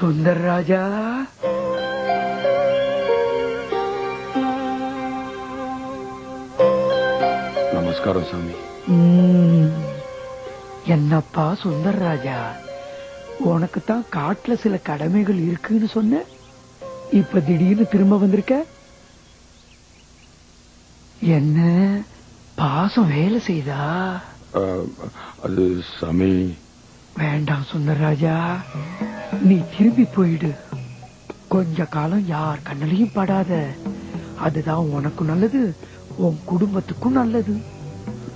சுந்தர் ராஜா நமஸ்காரம் சாமி. என்னப்பா சுந்தர் ராஜா உனக்கு தான் காட்டுல சில கடமைகள் இருக்குன்னு சொன்ன. இப்ப திடீர்னு திரும்ப வந்திருக்க? என்ன? பாசம் வேலை செய்தா? அது சாமி. வேண்டாம் சுந்தர் ராஜா நீ திரும்பி போயிடு. கொஞ்ச காலம் யார் கண்ணிலையும் படாத. அதுதான் உனக்கும் நல்லது உன் குடும்பத்துக்கும் நல்லது.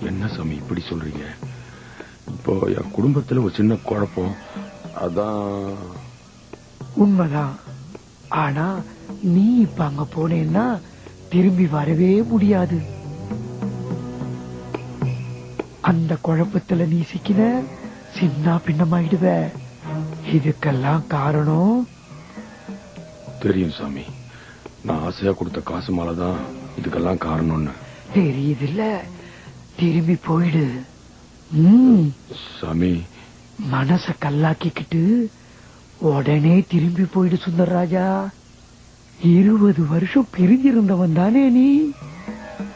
என்ன சாமி இப்படி சொல்றீங்க? இப்போ என் குடும்பத்துல ஒரு சின்ன குழப்பம். அதான். உண்மைதான். ஆனா நீ இப்ப அங்க போனேன்னா திரும்பி வரவே முடியாது. அந்த குழப்பத்துல நீ சிக்கின சின்ன பின்னமாயிடுவ. இதுக்கெல்லாம் காரணம்? தெரியும் சாமி. நான் ஆசையா கொடுத்த காசு மேலதான் இதுக்கெல்லாம் காரணம்னு. தெரியுதுல்ல. திரும்பி போயிடு. சாமி. மனச கல்லாக்கிக்கிட்டு உடனே திரும்பி போயிடு சுந்தரராஜா. இருபது வருஷம் பிரிஞ்சிருந்தவன் தானே நீ?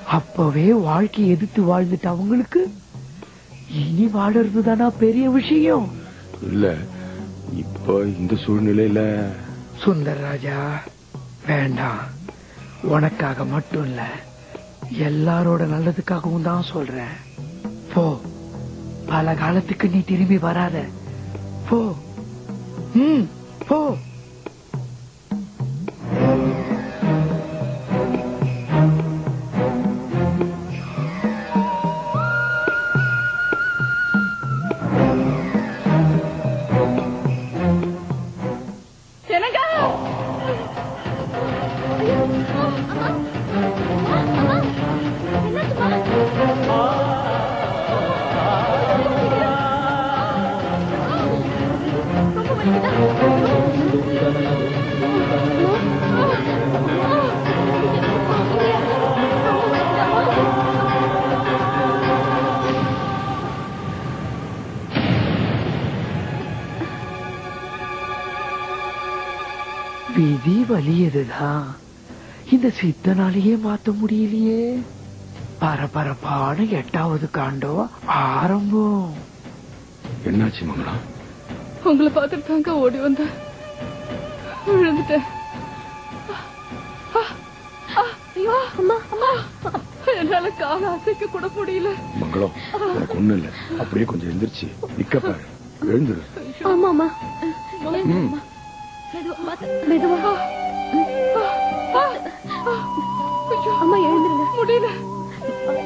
அப்பவே வாழ்க்கையை எதிர்த்து வாழ்ந்துட்ட அவங்களுக்கு? இனி வாழறது தானா பெரிய விஷயம்? இல்ல. இப்போ இந்த சூழ்நிலையில சுந்தர் ராஜா வேண்டாம். உனக்காக மட்டும் இல்ல எல்லாரோட நல்லதுக்காகவும் தான் சொல்றேன். போ. பல காலத்துக்கு நீ திரும்பி வராத. போ. ம் போ. விதி வலியதுதான். இந்த சித்தனாலேயே மாத்த முடியலையே. பரபரப்பான எட்டாவது காண்டம் ஆரம்பம். என்னாச்சு மங்களம் உங்களை பார்த்துட்டு தாங்க ஓடி வந்தேன் விழுந்துட்டேன். ஐயோ. அம்மா அம்மா. என்னால கால அசைக்க கூட முடியல. மங்களம் உனக்கு ஒண்ணு இல்ல. அப்படியே கொஞ்சம் எந்திரிச்சு நிக்க பாரு. எழுந்துரு. ஆமா அம்மா ம். மெதுவா. அம்மா எழுந்துருங்க. முடியல.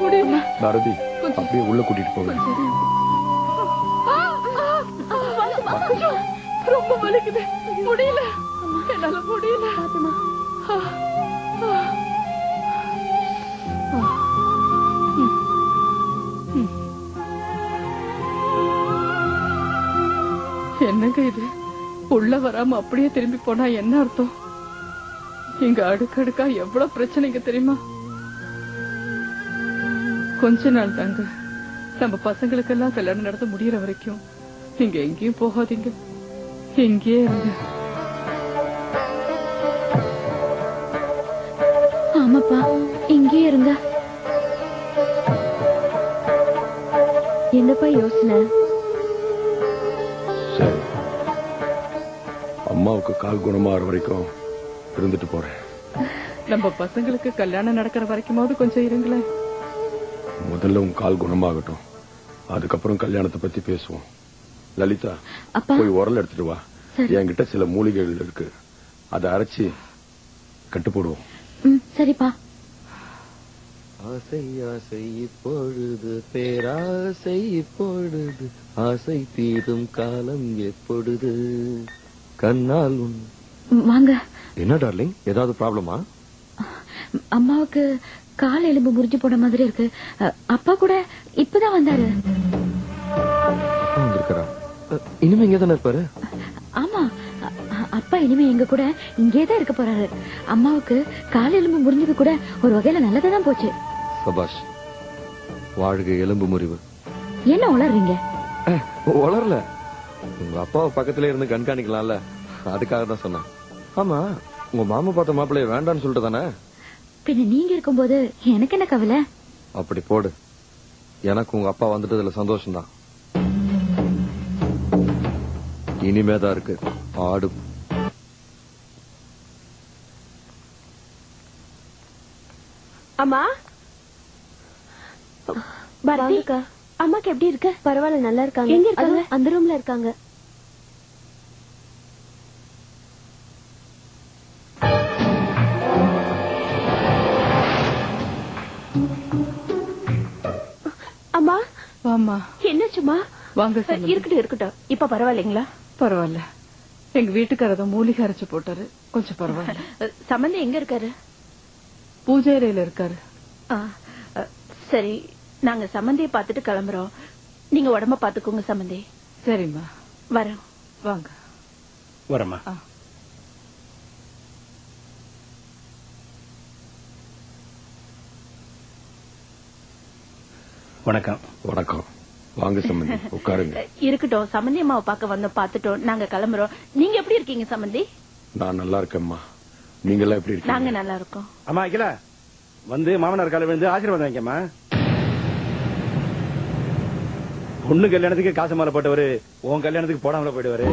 முடியல. பாரதி அப்படியே உள்ள கூட்டிட்டு ஐயோ, ரொம்ப வலிக்குது. முடியல. என்னால முடியல. ஆ, ஆ. என்னங்க இது? உள்ள வராம அப்படியே திரும்பி போனா என்ன அர்த்தம்? இங்க அடுக்கடுக்கா எவ்வளவு பிரச்சனைங்க தெரியுமா? கொஞ்ச நாள் தாங்க. நம்ம பசங்களுக்கெல்லாம் கல்யாணம் நடத்த முடியற வரைக்கும் நீங்க எங்கேயும் போகாதீங்க. இங்கேயே இருங்க. ஆமாப்பா இங்கேயே இருங்க. என்னப்பா யோசனை? அம்மாவுக்கு கால் குணமாகிற வரைக்கும் இருந்துட்டு போறேன். நம்ம பசங்களுக்கு கல்யாணம் நடக்கிற வரைக்குமாவது கொஞ்சம் இருங்களேன். முதல்ல உன் கால் குணமாகட்டும். அதுக்கப்புறம் கல்யாணத்தை பத்தி பேசுவோம். லலிதா அப்பா. போய் உரல் எடுத்துட்டு வா. என்கிட்ட சில மூலிகைகள் இருக்கு. அதை அரைச்சி கட்டு போடுவோம் சரிப்பா. ஆசை ஆசை இப்பொழுது பேராசை இப்பொழுது. ஆசை தீரும் காலம் எப்பொழுது? கண்ணால் உன் வாங்க. என்ன டார்லிங் ஏதாவது ப்ராப்ளமா அம்மாவுக்கு கால் எலும்பு முறிஞ்சு போன மாதிரி இருக்கு. அப்பா கூட இப்பதான் வந்தாரு. வந்திருக்கிறா இனிமே இங்கே தானே இருப்பாரு? ஆமா. அப்பா இனிமே எங்க கூட இங்கே தான் இருக்க போறாரு. அம்மாவுக்கு கால் எலும்பு முறிஞ்சது கூட ஒரு வகையில நல்லதா தான் போச்சு. சபாஷ் வாழ்க எலும்பு முறிவு. என்ன உளறீங்க? அஹ், வளரல உங்க அப்பாவை பக்கத்துல இருந்து கண்காணிக்கலாம்ல. அதுக்காக தான் சொன்னேன். ஆமா உங்க மாமா பார்த்த மாப்பிள்ளைய வேண்டாம்னு சொல்லிட்டு தானே? பின்ன நீங்க இருக்கும்போது எனக்கு என்ன கவலை? அப்படி போடு. எனக்கு உங்க அப்பா வந்துட்டதுல சந்தோஷம்தான். இனிமேதான் இருக்கு. ஆடு அம்மா? பாரதி அம்மாக்கு எப்படி இருக்கு? பரவாயில்ல நல்லா இருக்காங்க. எங்க இருக்காங்க? அந்த ரூம்ல இருக்காங்க. அம்மா? வாம்மா. என்னாச்சுமா வாங்க இருக்கட்டும் இருக்கட்டும். இப்ப பரவாயில்லைங்களா? பரவாயில்ல. எங்க வீட்டுக்காரத மூலிகை அரைச்சு போட்டாரு. கொஞ்சம் பரவாயில்ல. சம்பந்தி எங்க இருக்காரு? பூஜை அறையில இருக்காரு. சரி. நாங்க சம்பந்தியை பார்த்துட்டு கிளம்புறோம். நீங்க உடம்ப பாத்துக்கோங்க சம்பந்தி சரிம்மா. வரோம் வாங்க. வரமா. வணக்கம். வணக்கம். வாங்க சம்பந்தி உட்காருங்க. இருக்கட்டும். சம்பந்தி அம்மாவை பார்க்க வந்தோம் பார்த்துட்டோம். நாங்க கிளம்புறோம். நீங்க எப்படி இருக்கீங்க சம்பந்தி நான் நல்லா இருக்கேம்மா. நீங்க எல்லாம் எப்படி நாங்க இருக்கீங்க நல்லா இருக்கோம். அம்மா அகிலா வந்து மாமனார் காலை விழுந்து ஆசீர்வாதம் வைக்கம்மா பொண்ணு கல்யாணத்துக்கு காசு மாலை போட்டவரு உன் கல்யாணத்துக்கு போடாமல போயிடுவாரு.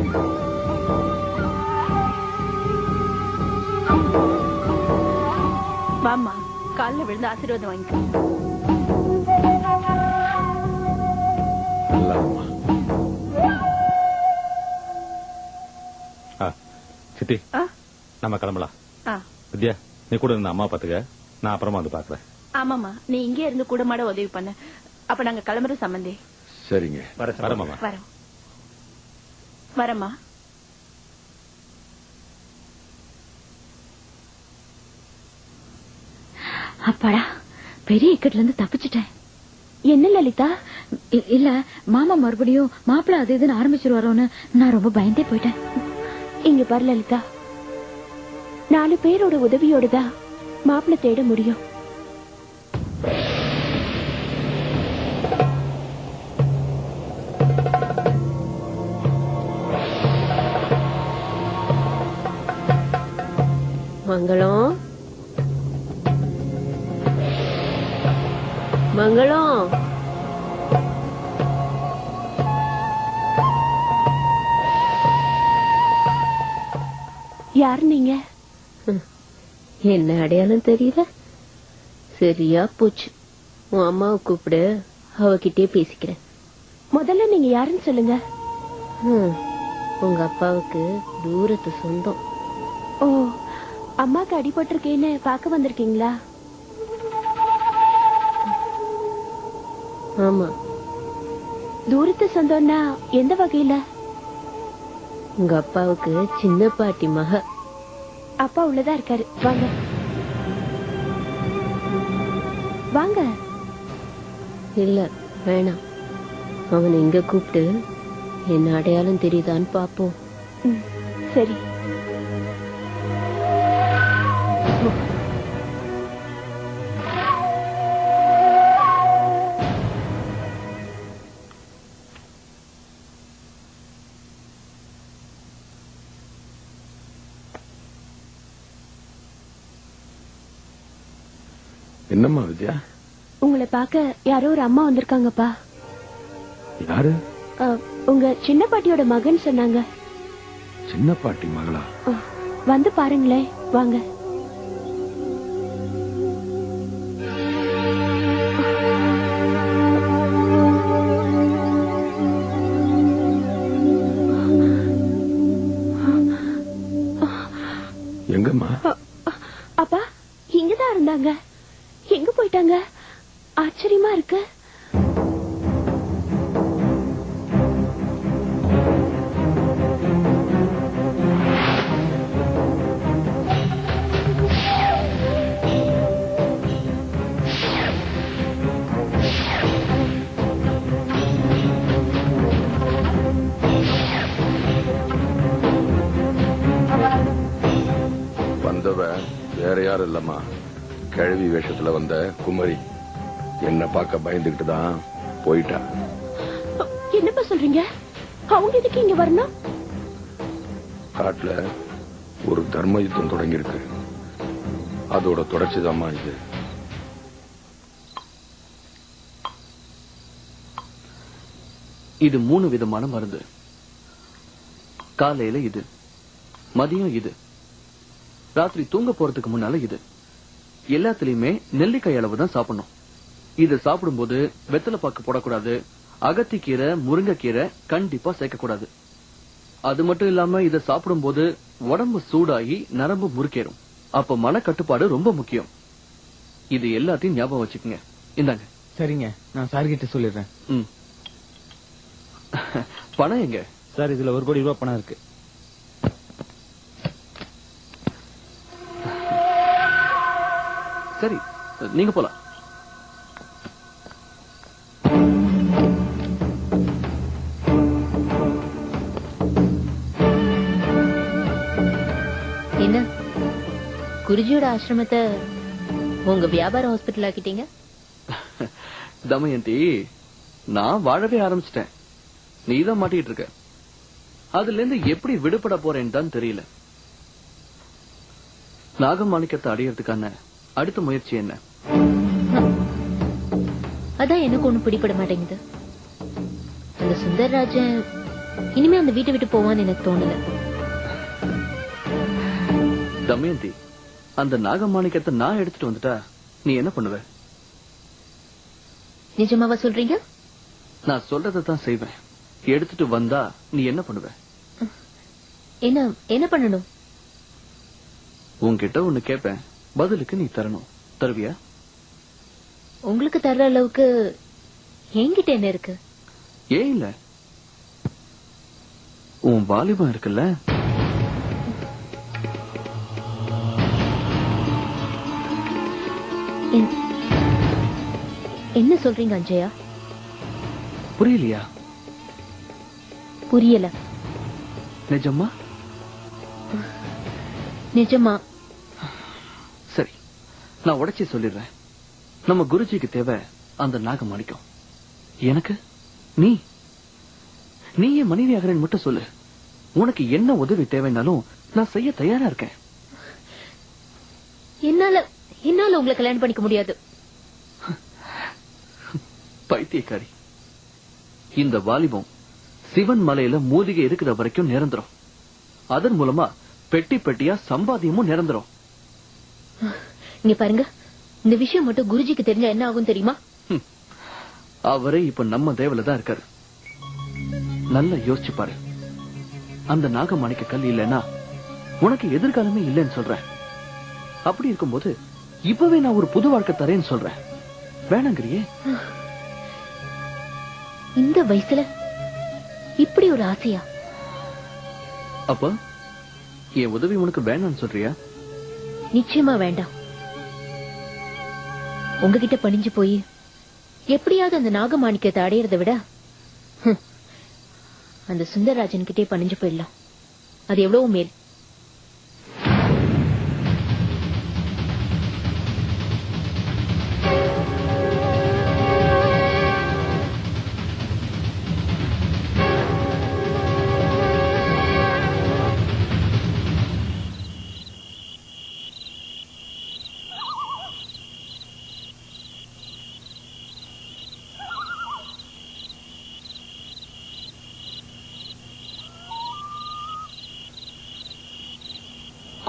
வாம்மா கால்ல விழுந்து ஆசீர்வாதம் வாங்கிக்கோ. சித்தி. ஆ? நம்ம கிளம்பலாம் ஆ, வித்யா நீ கூட இருந்த அம்மா பாத்துக்க. நான் அப்புறமா வந்து பாக்குறேன். ஆமாம்மா நீ இங்கே இருந்து கூட மாட உதவி பண்ண. அப்ப நாங்க கிளம்புறோம் சம்பந்தி. சரிங்க. வர வரமாமா வரோம் வரம்மா. அப்பாடா பெரிய இக்கட்ல இருந்து தப்பிச்சிட்டேன். என்ன லலிதா? இல்ல மாமா மறுபடியும் மாப்பிள்ள அது இதுன்னு ஆரம்பிச்சிருவாரோன்னு நான் ரொம்ப பயந்தே போயிட்டேன். இங்க பாரு லலிதா. நாலு பேரோட உதவியோட தான் மாப்பிள்ளை தேட முடியும். மங்களம். மங்களம். யார் நீங்க? என்ன அடையாளம் தெரியல? சரியா போச்சு. உன் அம்மாவை கூப்பிடு. அவகிட்டே பேசிக்கிறேன். முதல்ல நீங்க யாருன்னு சொல்லுங்க. உங்க அப்பாவுக்கு தூரத்து சொந்தம். ஓ அம்மாக்கு அடிபட்டிருக்கேன்னு பார்க்க வந்திருக்கீங்களா? ஆமா. தூரத்து சொந்தம்னா எந்த வகையில? உங்க அப்பாவுக்கு சின்ன பாட்டி மக. அப்பா உள்ளதா இருக்காரு. வாங்க. வாங்க. இல்ல வேணாம். அவனை இங்க கூப்பிட்டு என்ன அடையாளம் தெரியுதான்னு பாப்போம் சரி. என்னம்மா வித்யா? உங்களை பார்க்க யாரோ ஒரு அம்மா வந்திருக்காங்கப்பா. யாரு? உங்க சின்ன பாட்டியோட மகன் சொன்னாங்க. சின்ன பாட்டி மகளா? வந்து பாருங்களேன் வாங்க. யாரும் இல்லம்மா கிழவி வேஷத்துல வந்த குமரி. என்ன பார்க்க பயந்துகிட்டு தான் போயிட்டா. என்னப்பா சொல்றீங்க? அவங்க எதுக்கு இங்க வரணும்? காட்டுல ஒரு தர்ம யுத்தம் தொடங்கியிருக்கு. அதோட தொடர்ச்சி இது. இது மூணு விதமான மருந்து. காலையில இது மதியம் இது. ராத்திரி தூங்க போறதுக்கு முன்னால இது. எல்லாத்துலயுமே நெல்லிக்காய் அளவு தான் சாப்பிடணும். இத சாப்பிடும்போது வெத்தலை பாக்கு போடக்கூடாது அகத்திக்கீரை முருங்கைக்கீரை கண்டிப்பா சேர்க்கக்கூடாது. அது மட்டும் இல்லாம இத சாப்பிடும்போது உடம்பு சூடாகி நரம்பு முறுக்கேறும். அப்ப மன கட்டுப்பாடு ரொம்ப முக்கியம். இது எல்லாத்தையும் ஞாபகம் வச்சுக்கோங்க. இந்தாங்க. சரிங்க. நான் சார் கிட்ட சொல்லிடுறேன் பணம் எங்க? சார் இதுல ஒரு கோடி ரூபாய் பணம் இருக்கு. சரி நீங்க போலாம். என்ன? குருஜியோட ஆசிரமத்தை உங்க வியாபார ஹாஸ்பிட்டல் ஆக்கிட்டீங்க? தமயந்தி நான் வாழவே ஆரம்பிச்சிட்டேன். நீதான் மாட்டிட்டு இருக்க. அதுல இருந்து எப்படி விடுபட போறேன்னு தான் தெரியல. நாகமாணிக்கத்தை அடையறதுக்கான அடுத்த முயற்சி என்ன? அதான் எனக்கு ஒண்ணும் பிடிபட மாட்டேங்குது. அந்த சுந்தர்ராஜன் இனிமே அந்த வீட்டை விட்டு போவான்னு எனக்கு தோணல. தமயந்தி அந்த நாகமாணிக்கத்தை நான் எடுத்துட்டு வந்துட்டா நீ என்ன பண்ணுவ? நிஜமாவா சொல்றீங்க? நான் சொல்றதை தான் செய்வேன். எடுத்துட்டு வந்தா நீ என்ன பண்ணுவ? என்ன என்ன பண்ணணும்? உன்கிட்ட ஒண்ணு கேட்பேன் பதிலுக்கு நீ தரணும். தருவியா? உங்களுக்கு தர்ற அளவுக்கு என்கிட்ட என்ன இருக்கு? ஏன் இல்ல? உன் வாலிபம் இருக்குல்ல? என்- என்ன சொல்றீங்க அஞ்சயா? புரியலையா? புரியல. நிஜமா? நிஜமா. நான் உடைச்சி சொல்லிடுறேன். நம்ம குருஜிக்கு தேவை அந்த நாகமாணிக்கம். எனக்கு? நீ? நீ என் மனைவி மட்டும் சொல்லு. உனக்கு என்ன உதவி தேவைன்னாலும் நான் செய்ய தயாரா இருக்கேன். என்னால என்னால உங்களை கல்யாணம் பண்ணிக்க முடியாது. பைத்தியக்காரி. இந்த வாலிபம் சிவன் மலையில மூலிகை இருக்கிற வரைக்கும் நிரந்தரம். அதன் மூலமா பெட்டி பெட்டியா சம்பாத்தியமும் நிரந்தரம். இங்க பாருங்க. இந்த விஷயம் மட்டும் குருஜிக்கு தெரிஞ்சா என்ன ஆகும் தெரியுமா? அவரே இப்ப நம்ம தேவல தான் இருக்காரு. நல்லா யோசிச்சு பாரு. அந்த நாகமாணிக்க கல் இல்லைன்னா உனக்கு எதிர்காலமே இல்லைன்னு சொல்றேன். அப்படி இருக்கும்போது இப்பவே நான் ஒரு புது வாழ்க்கை தரேன்னு சொல்றேன். வேணாங்கிறியே? இந்த வயசுல இப்படி ஒரு ஆசையா? அப்ப என் உதவி உனக்கு வேணாம்னு சொல்றியா? நிச்சயமா வேண்டாம். உங்ககிட்ட பணிஞ்சு போய் எப்படியாவது அந்த நாகமாணிக்கத்தை அடையிறத விட ஹம், அந்த சுந்தரராஜன் கிட்டே பணிஞ்சு போயிடலாம். அது எவ்வளவு மேல்.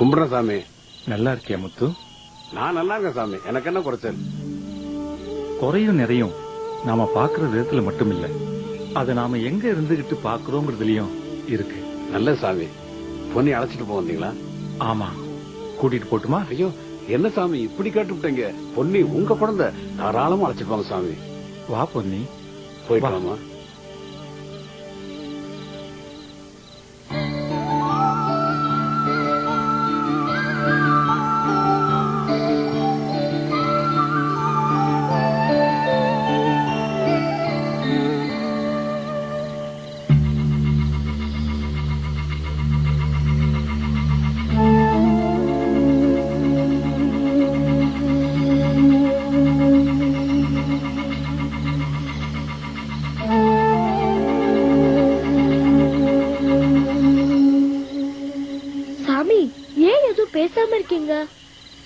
கும்பிடுறேன் சாமி நல்லா இருக்கியா முத்து? நான் நல்லா இருக்கேன் சாமி. எனக்கு என்ன குறைச்சல்? குறையும் நிறையும். நாம பாக்குற விதத்துல மட்டும் இல்ல அதை நாம எங்க இருந்துகிட்டு பாக்குறோங்கிறதுலயும் இருக்கு. நல்ல சாமி. பொண்ணி அழைச்சிட்டு போக வந்தீங்களா? ஆமா. கூட்டிட்டு போட்டுமா? ஐயோ என்ன சாமி? இப்படி கேட்டுவிட்டீங்க. பொன்னி உங்க குழந்தை தாராளமா அழைச்சிட்டு போங்க சாமி. வா பொன்னி. போயிட்டு. வாமா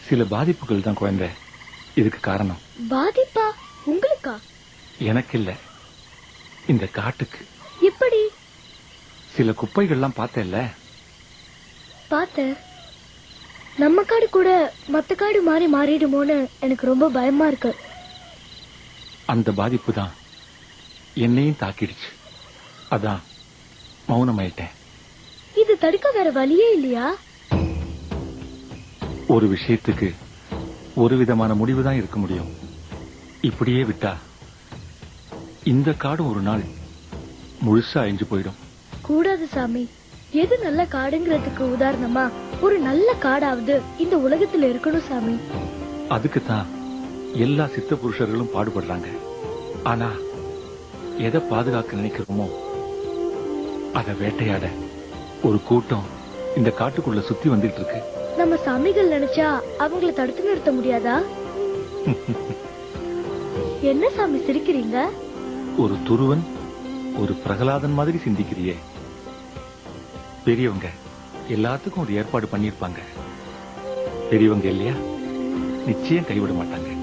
சில பாதிப்புகள் தான் குழந்தை. இதுக்கு காரணம். பாதிப்பா? உங்களுக்கா? எனக்கு இல்ல இந்த காட்டுக்கு. எப்படி? சில குப்பைகள்லாம் பார்த்தேல்ல பார்த்த நம்ம காடு கூட மத்த காடு மாறி மாறிடுமோன்னு எனக்கு ரொம்ப பயமா இருக்கு. அந்த பாதிப்பு தான் என்னையும் தாக்கிடுச்சு. அதான் மௌனமாயிட்டேன். இது தடுக்க வேற வழியே இல்லையா? ஒரு விஷயத்துக்கு ஒரு விதமான முடிவு தான் இருக்க முடியும். இப்படியே விட்டா இந்த காடும் ஒரு நாள் முழுசா அழிஞ்சு போயிடும். கூடாது சாமி. எது நல்ல காடுங்கிறதுக்கு உதாரணமா ஒரு நல்ல காடாவது இந்த உலகத்துல இருக்கணும் சாமி. அதுக்கு தான் எல்லா சித்த புருஷர்களும் பாடுபடுறாங்க. ஆனா எதை பாதுகாக்க நினைக்கிறோமோ அதை வேட்டையாட ஒரு கூட்டம் இந்த காட்டுக்குள்ள சுத்தி வந்துட்டு இருக்கு. நம்ம சாமிகள் நினைச்சா அவங்கள தடுத்து நிறுத்த முடியாதா? என்ன சாமி சிரிக்கிறீங்க? ஒரு துருவன் ஒரு பிரகலாதன் மாதிரி சிந்திக்கிறியே. பெரியவங்க எல்லாத்துக்கும் ஒரு ஏற்பாடு பண்ணிருப்பாங்க பெரியவங்க இல்லையா? நிச்சயம் கைவிட மாட்டாங்க.